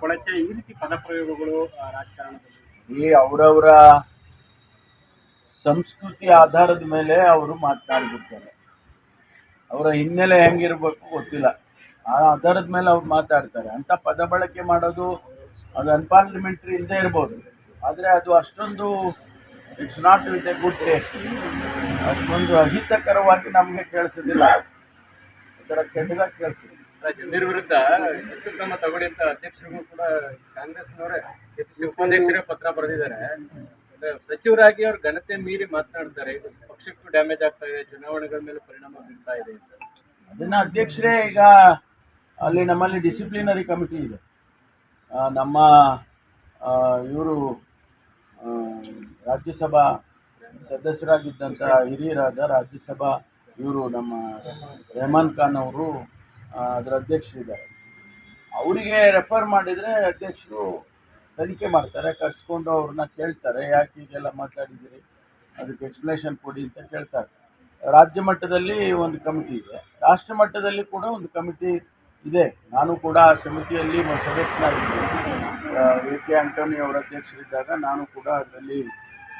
ಕೊಳಚೆ ಈ ರೀತಿ ಪದಪ್ರಯೋಗಗಳು ರಾಜಕಾರಣದಲ್ಲಿ. ಈ ಅವರವರ ಸಂಸ್ಕೃತಿ ಆಧಾರದ ಮೇಲೆ ಅವರು ಮಾತನಾಡ್ಬಿಡ್ತಾರೆ ಅವರ ಹಿನ್ನೆಲೆ ಹೆಂಗಿರ್ಬೇಕು ಗೊತ್ತಿಲ್ಲ. ಆ ಆಧಾರದ ಮೇಲೆ ಅವ್ರು ಮಾತಾಡ್ತಾರೆ. ಅಂತ ಪದ ಬಳಕೆ ಮಾಡೋದು ಅದು ಅನ್ಪಾರ್ಲಿಮೆಂಟ್ರಿ ಇಲ್ಲದೆ ಇರ್ಬೋದು. ಆದರೆ ಅದು ಅಷ್ಟೊಂದು it's not with a good taste ಅಷ್ಟೊಂದು ಅಹಿತಕರವಾಗಿ ನಮಗೆ ಕೇಳಿಸೋದಿಲ್ಲ. ಒಂಥರ ಕೆಟ್ಟದಾಗಿ ಕೇಳಿಸಿದೆ ಜಮೀರ್ ವಿರುದ್ಧ ಎಷ್ಟು ಕ್ರಮ ತಗೊಳ್ಳಿ ಅಂತ ಅಧ್ಯಕ್ಷರಿಗೂ ಕೂಡ ಕಾಂಗ್ರೆಸ್ನವರೇ ಉಪಾಧ್ಯಕ್ಷರೇ ಪತ್ರ ಬರೆದಿದ್ದಾರೆ. ಸಚಿವರಾಗಿ ಅವ್ರ ಘನತೆ ಮೀರಿ ಮಾತನಾಡ್ತಾರೆ. ಇದು ಪಕ್ಷಕ್ಕೂ ಡ್ಯಾಮೇಜ್ ಆಗ್ತಾ ಇದೆ, ಚುನಾವಣೆಗಳ ಮೇಲೆ ಪರಿಣಾಮ ಬೀರ್ತಾ ಇದೆ ಅದನ್ನ ಅಧ್ಯಕ್ಷರೇ ಈಗ ಅಲ್ಲಿ ನಮ್ಮಲ್ಲಿ ಡಿಸಿಪ್ಲಿನರಿ ಕಮಿಟಿ ಇದೆ. ನಮ್ಮ ಇವರು ರಾಜ್ಯಸಭಾ ಸದಸ್ಯರಾಗಿದ್ದಂಥ ಹಿರಿಯರಾದ ರಾಜ್ಯಸಭಾ ಇವರು ನಮ್ಮ ರೆಹಮಾನ್ ಖಾನ್ ಅವರು ಅದರ ಅಧ್ಯಕ್ಷರಿದ್ದಾರೆ ಅವರಿಗೆ ರೆಫರ್ ಮಾಡಿದರೆ ಅಧ್ಯಕ್ಷರು ತನಿಖೆ ಮಾಡ್ತಾರೆ, ಕರ್ಸ್ಕೊಂಡು ಅವ್ರನ್ನ ಕೇಳ್ತಾರೆ, ಯಾಕೆ ಹೀಗೆಲ್ಲ ಮಾತಾಡಿದ್ದೀರಿ? ಅದಕ್ಕೆ ಎಕ್ಸ್ಪ್ಲನೇಷನ್ ಕೊಡಿ ಅಂತ ಕೇಳ್ತಾರೆ. ರಾಜ್ಯ ಮಟ್ಟದಲ್ಲಿ ಒಂದು ಕಮಿಟಿ ಇದೆ. ರಾಷ್ಟ್ರ ಮಟ್ಟದಲ್ಲಿ ಕೂಡ ಒಂದು ಕಮಿಟಿ ಇದೆ. ನಾನು ಕೂಡ ಆ ಸಮಿತಿಯಲ್ಲಿ ಸದಸ್ಯನಾಗಿದ್ದೀನಿ. A K. ಆಂಟೋನಿ ಅವರ ಅಧ್ಯಕ್ಷರಿದ್ದಾಗ ನಾನು ಕೂಡ ಅದರಲ್ಲಿ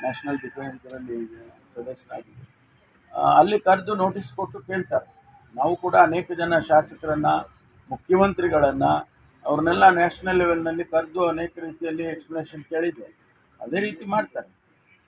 ನ್ಯಾಷನಲ್ ಡಿಫೆನ್ಸ್ ಸದಸ್ಯನಾಗಿದ್ದೀನಿ. ಸದಸ್ಯನಾಗಿದ್ದೆ ಅಲ್ಲಿ ಕರೆದು ನೋಟಿಸ್ ಕೊಟ್ಟು ಕೇಳ್ತಾರೆ. ನಾವು ಕೂಡ ಅನೇಕ ಜನ ಶಾಸಕರನ್ನು, ಮುಖ್ಯಮಂತ್ರಿಗಳನ್ನು, ಅವ್ರನ್ನೆಲ್ಲ ನ್ಯಾಷನಲ್ ಲೆವೆಲ್ನಲ್ಲಿ ಕರೆದು ಅನೇಕ ರೀತಿಯಲ್ಲಿ ಎಕ್ಸ್ಪ್ಲನೇಷನ್ ಕೇಳಿದ್ದೆ ಅದೇ ರೀತಿ ಮಾಡ್ತಾರೆ.